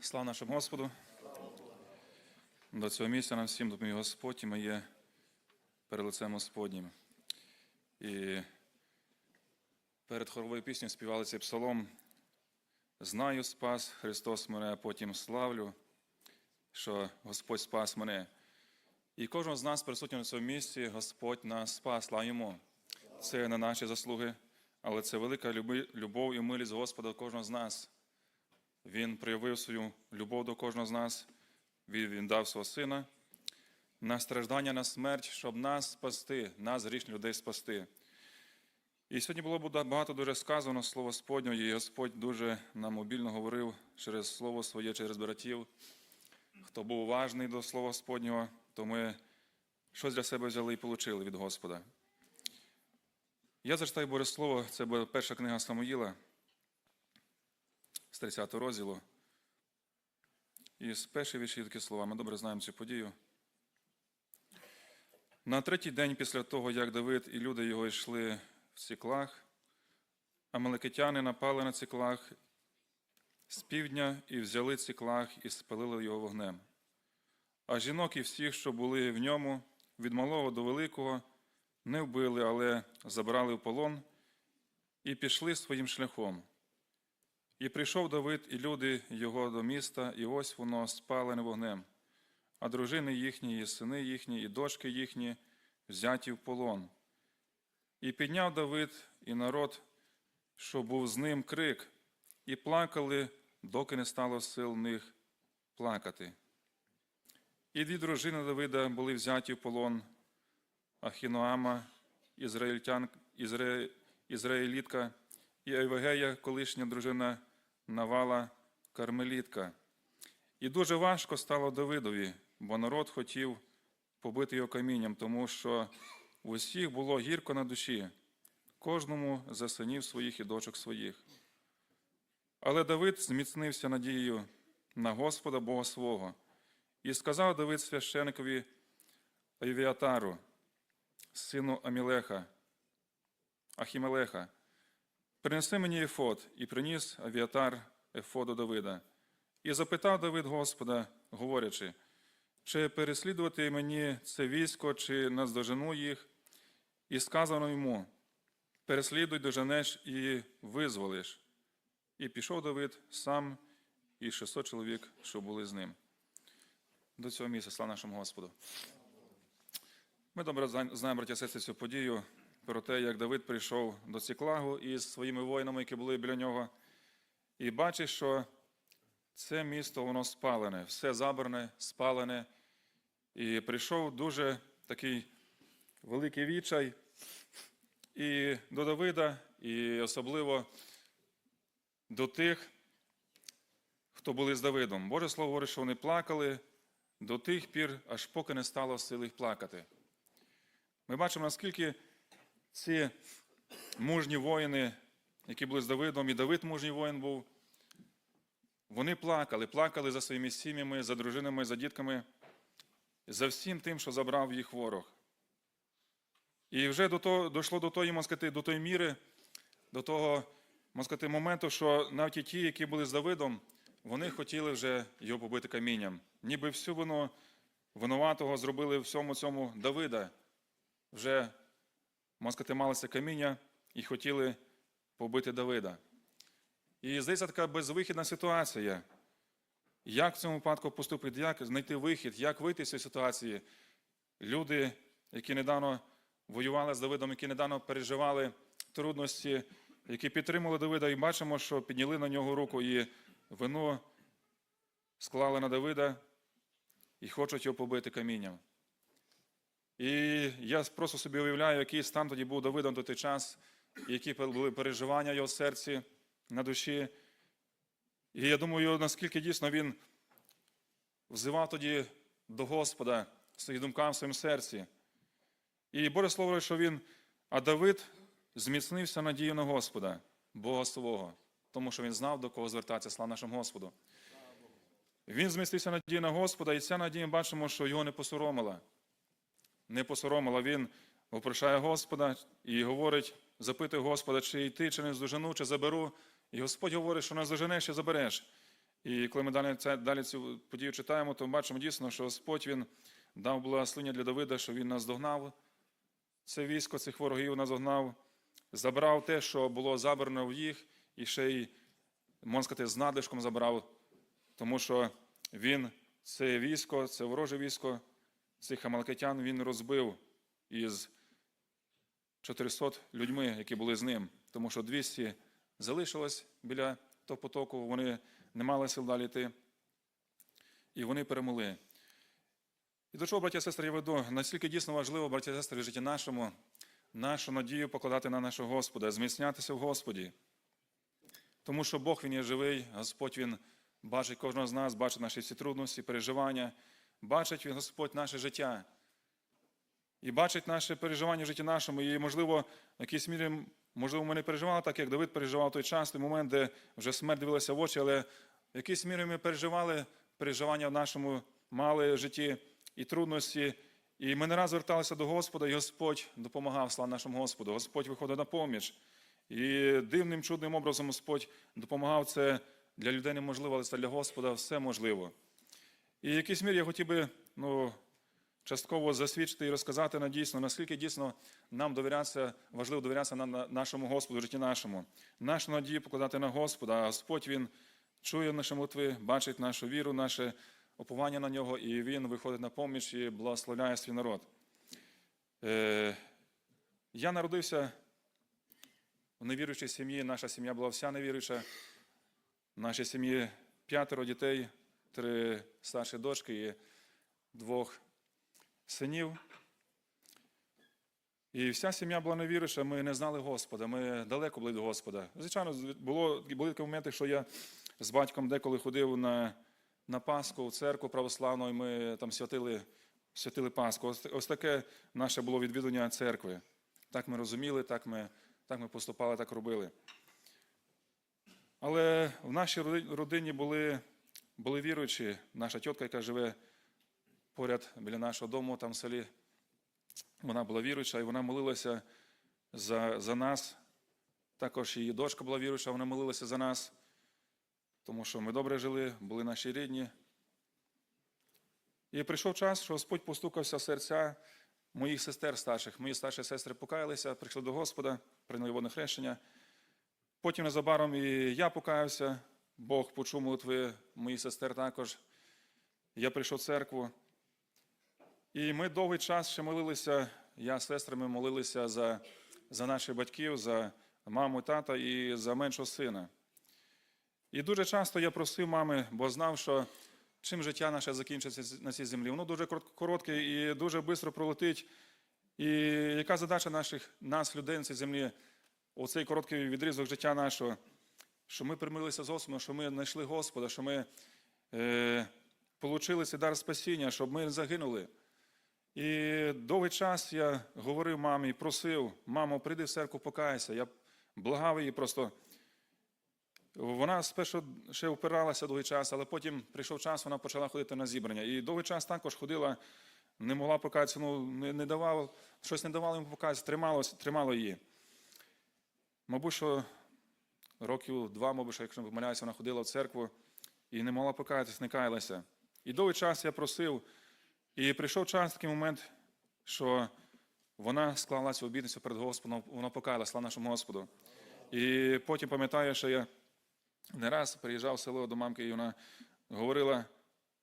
Слава нашому Господу. До цього місця нам всім допоміг Господь, і ми є перед лицем Господнім. І перед хоровою піснею співали цей псалом. Знаю, спас Христос мене, а потім славлю, що Господь спас мене. І кожного з нас, присутнього на цьому місці, Господь нас спас, слава йому. Це не наші заслуги, але це велика любов і милість Господа кожного з нас. Він проявив свою любов до кожного з нас, він, дав свого сина на страждання, на смерть, щоб нас спасти, нас, грішних людей, спасти. І сьогодні було багато дуже сказано Слово Господнього, і Господь дуже нам мобільно говорив через Слово Своє, через братів. Хто був уважний до Слова Господнього, то ми щось для себе взяли і отримали від Господа. Я зачитаю Боже Слово, це буде перша книга Самуїла з 30 розділу. І з першої вірші такі слова. Ми добре знаємо цю подію. На третій день після того, як Давид і люди його йшли в ціклах, амалекитяни напали на ціклах з півдня і взяли ціклах і спалили його вогнем. А жінок і всіх, що були в ньому, від малого до великого, не вбили, але забрали в полон і пішли своїм шляхом. І прийшов Давид і люди його до міста, і ось воно спалене вогнем, а дружини їхні, і сини їхні, і дочки їхні взяті в полон. І підняв Давид і народ, що був з ним крик, і плакали, доки не стало сил них плакати. І дві дружини Давида були взяті в полон Ахіноама, ізраїльтян, ізра... ізраїлітка, і Евгея, колишня дружина Навала Кармелітка. І дуже важко стало Давидові, бо народ хотів побити його камінням, тому що у всіх було гірко на душі, кожному за синів своїх і дочок своїх. Але Давид зміцнився надією на Господа Бога свого, і сказав Давид священикові Авіатару, сину Амілеха, Ахімелеха, принеси мені ефод, і приніс авіатар ефоду Давида. І запитав Давид Господа, говорячи, чи переслідувати мені це військо, чи наздожену їх, і сказано йому: переслідуй, доженеш і визволиш. І пішов Давид сам і 600 чоловік, що були з ним. До цього місця, слава нашому Господу. Ми добре знаємо, браття і сестри, цю подію про те, як Давид прийшов до Ціклагу із своїми воїнами, які були біля нього, і бачить, що це місто воно спалене, все забране, спалене. І прийшов дуже такий великий відчай і до Давида, і особливо до тих, хто були з Давидом. Боже Слово говорить, що вони плакали до тих пір, аж поки не стало сили їх плакати. Ми бачимо, наскільки ці мужні воїни, які були з Давидом, і Давид мужній воїн був, вони плакали, плакали за своїми сім'ями, за дружинами, за дітками, за всім тим, що забрав їх ворог. І вже до того, дійшло до тої, можна сказати, до тої міри, до того можна сказати, моменту, що навіть ті, які були з Давидом, вони хотіли вже його побити камінням. Ніби всю вину винуватого зробили всьому цьому Давида. Вже, можна сказати, малося каміння і хотіли побити Давида. І здається, така безвихідна ситуація. Як в цьому випадку поступити, як знайти вихід, як вийти з цієї ситуації? Люди, які недавно воювали з Давидом, які недавно переживали трудності, які підтримали Давида, і бачимо, що підняли на нього руку і вину склали на Давида і хочуть його побити камінням. І я просто собі уявляю, який стан тоді був Давидом до той час, які були переживання в його серці, на душі. І я думаю, наскільки дійсно він взивав тоді до Господа своїх думкам в своєму серці. І Боже Слово, що він, а Давид зміцнився надію на Господа, Бога свого, тому що він знав, до кого звертатися, слава нашому Господу. Він змістився надію на Господа, і ця надія бачимо, що його не посоромила. Не посоромила. Він вопрошає Господа і говорить, запитує Господа, чи йти, чи не здожену, чи заберу. І Господь говорить, що не здоженеш і забереш. І коли ми далі, це, далі цю подію читаємо, то бачимо дійсно, що Господь він дав благословення для Давида, що він наздогнав це військо, цих ворогів наздогнав, забрав те, що було забрано в їх, і ще й, можна сказати, з надлишком забрав, тому що він це військо, це вороже військо, цих амалкитян він розбив із 400 людьми, які були з ним, тому що 200 залишилось біля того потоку, вони не мали сил далі йти, і вони перемогли. І до чого, браті і сестри, я веду, наскільки дійсно важливо, браті і сестри, в житті нашому, нашу надію покладати на нашого Господа, зміцнятися в Господі. Тому що Бог Він є живий, Господь Він бачить кожного з нас, бачить наші всі трудності, переживання, бачить Він Господь наше життя. І бачить наше переживання в житті нашому. І, можливо, в якійсь мірі, можливо, ми не переживали так, як Давид переживав той час, той момент, де вже смерть дивилася в очі, але в якійсь мірі ми переживали переживання в нашому мали житті і трудності. І ми не раз зверталися до Господа, і Господь допомагав, слава нашому Господу. Господь виходив на поміч. І дивним, чудним образом Господь допомагав це для людей неможливо, але це для Господа все можливо. І в якійсь мірі я хотів би ну, частково засвідчити і розказати на дійсно, наскільки дійсно нам довірятися, важливо довірятися на, на нашому Господу, житті нашому. Нашу надію покладати на Господа, а Господь Він чує наші молитви, бачить нашу віру, наше оповання на нього, і Він виходить на поміч і благословляє свій народ. Е, я народився в невіруючій сім'ї, наша сім'я була вся невіруюча. В нашій сім'ї п'ятеро дітей, три старші дочки і двох синів. І вся сім'я була невіруюча, ми не знали Господа, ми далеко були від Господа. Звичайно, було, були такі моменти, що я з батьком деколи ходив на, на Пасху в церкву православну, і ми там святили, святили Пасху. Ось, ось таке наше було відвідування церкви. Так ми розуміли, так ми, так ми поступали, так робили. Але в нашій родині були, були віруючі. Наша тітка, яка живе поряд біля нашого дому, там в селі, вона була віруюча, і вона молилася за, за нас. Також її дочка була віруюча, вона молилася за нас, тому що ми добре жили, були наші рідні. І прийшов час, що Господь постукався в серця моїх сестер старших. Мої старші сестри покаялися, прийшли до Господа, прийняли водне хрещення. Потім незабаром і я покаявся, Бог почув молитви моїх сестер також. Я прийшов в церкву. І ми довгий час ще молилися, я з сестрами молилися за, за наших батьків, за маму, тата і за меншого сина. І дуже часто я просив мами, бо знав, що чим життя наше закінчиться на цій землі. Воно дуже коротке і дуже швидко пролетить. І яка задача наших, нас, людей на цій землі, у цей короткий відрізок життя нашого, що ми примирилися з Господом, що ми знайшли Господа, що ми е, отримали цей дар спасіння, щоб ми загинули. І довгий час я говорив мамі, просив, мамо, прийди в церкву, покайся. Я благав її просто. Вона спершу ще впиралася довгий час, але потім прийшов час, вона почала ходити на зібрання. І довгий час також ходила, не могла покаятися, ну, не, не давала, щось не давало йому покаятися, тримало, тримало її. Мабуть, що років два, мабуть, якщо не помиляюся, вона ходила в церкву і не могла покаятися, не каялася. І довгий час я просив, і прийшов час такий момент, що вона склала цю обітницю перед Господом, вона покаялася слава нашому Господу. І потім пам'ятаю, що я не раз приїжджав в село до мамки, і вона говорила,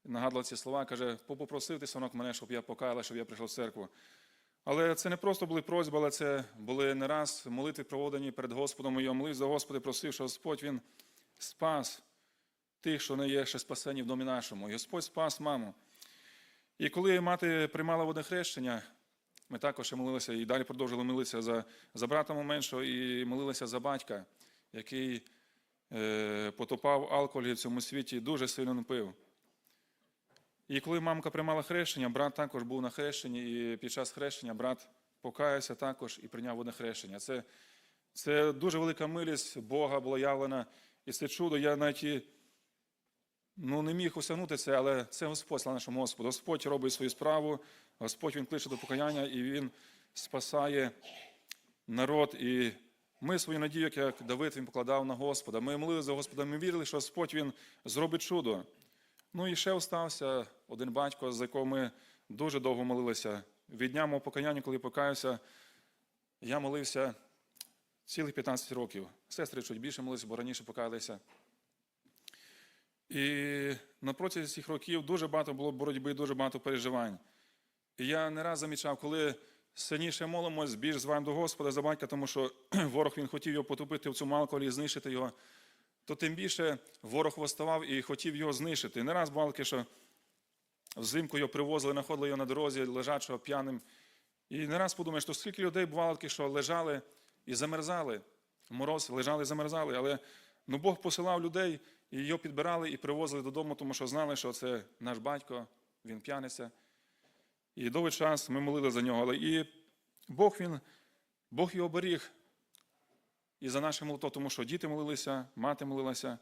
нагадувала ці слова, каже, попросив ти, синок, мене, щоб я покаяла, щоб я прийшов в церкву. Але це не просто були просьби, але це були не раз молитви проводені перед Господом. І я молився за Господи, просив, що Господь Він спас тих, що не є ще спасені в домі нашому. І Господь спас маму. І коли мати приймала водне хрещення, ми також молилися і далі продовжили молитися за, за брата меншого і молилися за батька, який е, потопав алкоголь в цьому світі, дуже сильно пив. І коли мамка приймала хрещення, брат також був на хрещенні, і під час хрещення брат покаявся також і прийняв водне хрещення. Це, це дуже велика милість Бога була явлена, і це чудо. Я навіть ну, не міг осягнути це, але це Господь, слава нашому Господу. Господь робить свою справу, Господь Він кличе до покаяння, і Він спасає народ. І ми свою надію, як- Давид, він покладав на Господа. Ми молилися за Господа, ми вірили, що Господь він зробить чудо. Ну і ще остався один батько, за якого ми дуже довго молилися. Від дня мого покаяння, коли покаюся, я молився цілих 15 років. Сестри чуть більше молилися, бо раніше покаялися. І на протязі цих років дуже багато було боротьби, дуже багато переживань. І я не раз замічав, коли сильніше молимось, більш зваємо до Господа за батька, тому що ворог він хотів його потопити в цьому алкоголі, знищити його, то тим більше ворог восставав і хотів його знищити. Не раз таке, що взимку його привозили, знаходили його на дорозі, лежачого п'яним. І не раз подумаєш, що скільки людей бувало що лежали і замерзали. Мороз лежали і замерзали. Але ну, Бог посилав людей, і його підбирали і привозили додому, тому що знали, що це наш батько, він п'яниця. І довгий час ми молили за нього. Але і Бог він, Бог його беріг і за наше молото, тому що діти молилися, мати молилася.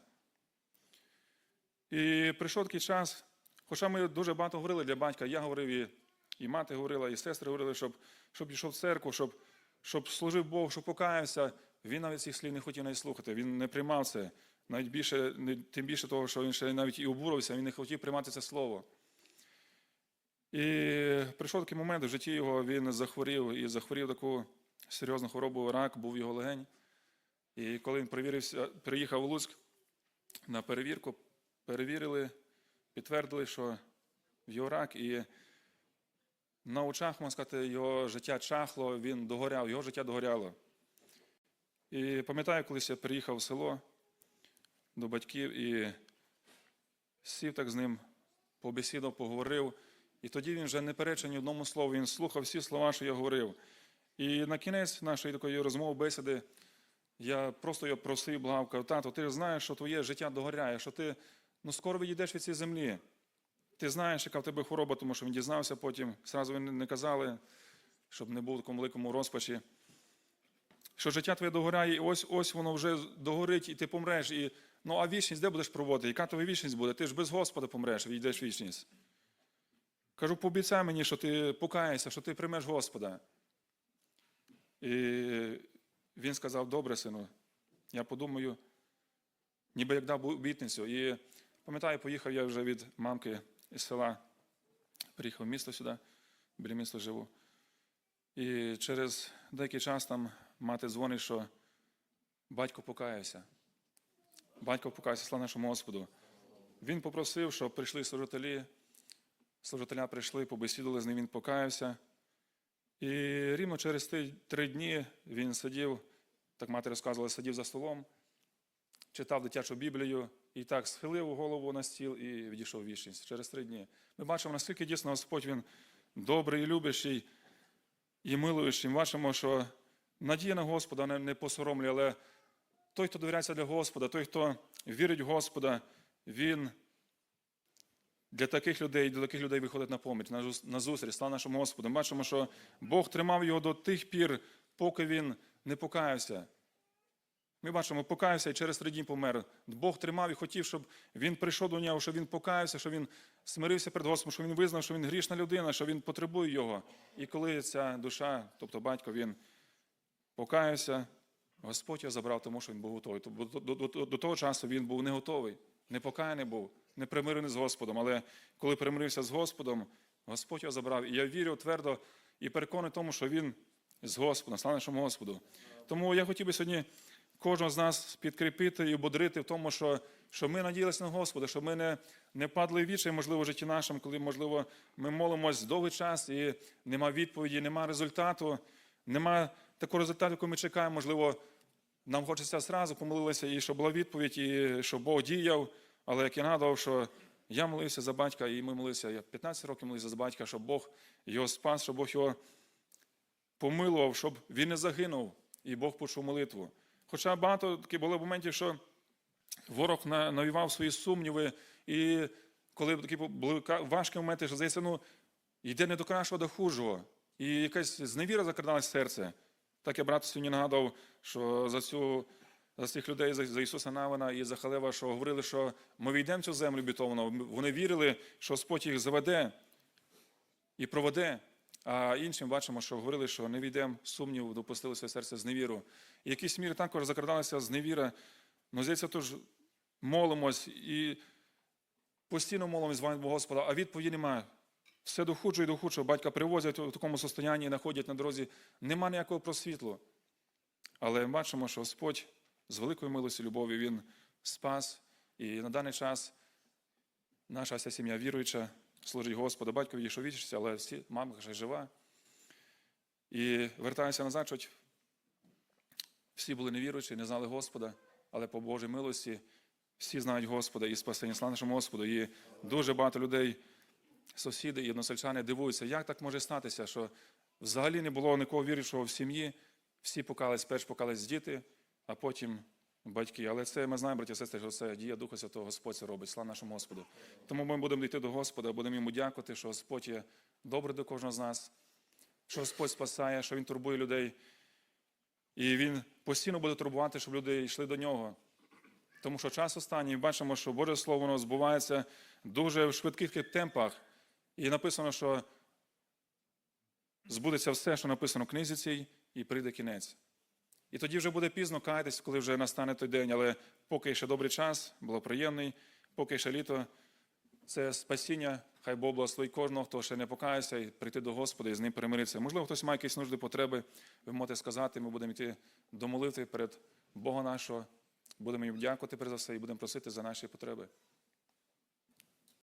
І прийшов такий час, хоча ми дуже багато говорили для батька, я говорив, і, і мати говорила, і сестри говорили, щоб, щоб пішов в церкву, щоб, щоб служив Бог, щоб покаявся. Він навіть цих слів не хотів навіть слухати, він не приймав це. Навіть більше, тим більше того, що він ще навіть і обурився, він не хотів приймати це слово. І прийшов такий момент в житті його, він захворів і захворів таку серйозну хворобу, рак, був його легень. І коли він перевірився, приїхав у Луцьк на перевірку, перевірили, підтвердили, що в його рак, і на очах, можна сказати, його життя чахло, він догоряв, його життя догоряло. І пам'ятаю, колись я приїхав в село до батьків і сів так з ним, побесідав, поговорив. І тоді він вже не перечив ні одному слову, він слухав всі слова, що я говорив. І на кінець нашої такої розмови, бесіди, я просто його просив, благав, кажу, тато, ти знаєш, що твоє життя догоряє, що ти ну, скоро відійдеш від цієї землі. Ти знаєш, яка в тебе хвороба, тому що він дізнався потім, зразу він не казали, щоб не був в такому великому розпачі. Що життя твоє догоряє, і ось ось воно вже догорить, і ти помреш. І, ну а вічність де будеш проводити? Яка тобі вічність буде? Ти ж без Господа помреш, війдеш в вічність. Кажу, пообіцяй мені, що ти покаєшся, що ти приймеш Господа. І він сказав: добре, сину, я подумаю, ніби як дав обітницю. І пам'ятаю, поїхав я вже від мамки із села, приїхав в місто сюди, біля міста живу. І через деякий час там мати дзвонить, що батько покаявся. Батько покаявся, слава нашому Господу. Він попросив, щоб прийшли служителі. Служителя прийшли, побесідували з ним, він покаявся. І рівно через три дні він сидів, так мати розказувала, сидів за столом, читав дитячу Біблію і так схилив голову на стіл і відійшов вічність через три дні. Ми бачимо, наскільки дійсно Господь він добрий і любящий і милуючий. Ми бачимо, що надія на Господа не посоромлює, але той, хто довіряється для Господа, той, хто вірить в Господа, він для таких людей, для таких людей виходить на поміч, на зустріч, слава нашому Господу. Ми бачимо, що Бог тримав його до тих пір, поки він не покаявся. Ми бачимо, покаявся і через три дні помер. Бог тримав і хотів, щоб він прийшов до нього, щоб він покаявся, щоб він смирився перед Господом, щоб він визнав, що він грішна людина, що він потребує його. І коли ця душа, тобто батько, він покаявся, Господь його забрав, тому що він був готовий. Тобто До, до, до, до того часу він був не готовий, не покаяний був, не примирений з Господом. Але коли примирився з Господом, Господь його забрав. І я вірю твердо і переконаний тому, що він з Господом, слава нашому Господу. Тому я хотів би сьогодні кожного з нас підкріпити і ободрити в тому, що, що ми надіялися на Господа, щоб ми не, не падли в вічі, можливо, в житті нашому, коли, можливо, ми молимось довгий час і нема відповіді, нема результату, нема такого результату, якого ми чекаємо. Можливо, нам хочеться зразу помолилися, і щоб була відповідь, і щоб Бог діяв. Але як я нагадував, що я молився за батька, і ми молилися, я 15 років молився за батька, щоб Бог його спас, щоб Бог його помилував, щоб він не загинув, і Бог почув молитву. Хоча багато таки було моментів, що ворог навівав свої сумніви, і коли такі були важкі моменти, що здається, ну, йде не до кращого, до хужого. І якась зневіра закрадалась серце. Так я брат сьогодні нагадав, що за цю за цих людей, за, Ісуса Навина і за Халева, що говорили, що ми війдемо цю землю бітовану. Вони вірили, що Господь їх заведе і проведе. а іншим бачимо, що говорили, що не війдемо сумнів, допустили своє серце з невіру. І якісь міри також закрадалися з невіра. Ну, здається, тож молимось і постійно молимось зваємо до Господа, а відповіді немає. Все до худшого і до худшого. Батька привозять у такому состоянні, знаходять на дорозі. Нема ніякого просвітлу. Але бачимо, що Господь з великою милостю любові Він спас. І на даний час наша вся сім'я віруюча, служить Господу. Батько відійшов вічитися, але всі, мама ще жива. І вертаюся назад, що всі були невіруючі, не знали Господа, але по Божій милості всі знають Господа і спасення слава нашому Господу. І дуже багато людей, сусіди і односельчани дивуються, як так може статися, що взагалі не було нікого віруючого в сім'ї, всі покались, перш покались діти, а потім батьки. Але це ми знаємо, браті сестри, що це дія Духа Святого Господь це робить. Слава нашому Господу. Тому ми будемо йти до Господа, будемо йому дякувати, що Господь є добрий до кожного з нас, що Господь спасає, що Він турбує людей. І Він постійно буде турбувати, щоб люди йшли до нього. Тому що час останній, бачимо, що Боже Слово воно збувається дуже в швидких темпах. І написано, що збудеться все, що написано в книзі цій, і прийде кінець. І тоді вже буде пізно каятись, коли вже настане той день. Але поки ще добрий час, було приємний, поки ще літо, це спасіння, хай Бог благословить кожного, хто ще не покаявся, і прийти до Господа і з ним перемиритися. Можливо, хтось має якісь нужди, потреби, ви можете сказати, ми будемо йти до молитви перед Бога нашого, будемо їм дякувати за все і будемо просити за наші потреби.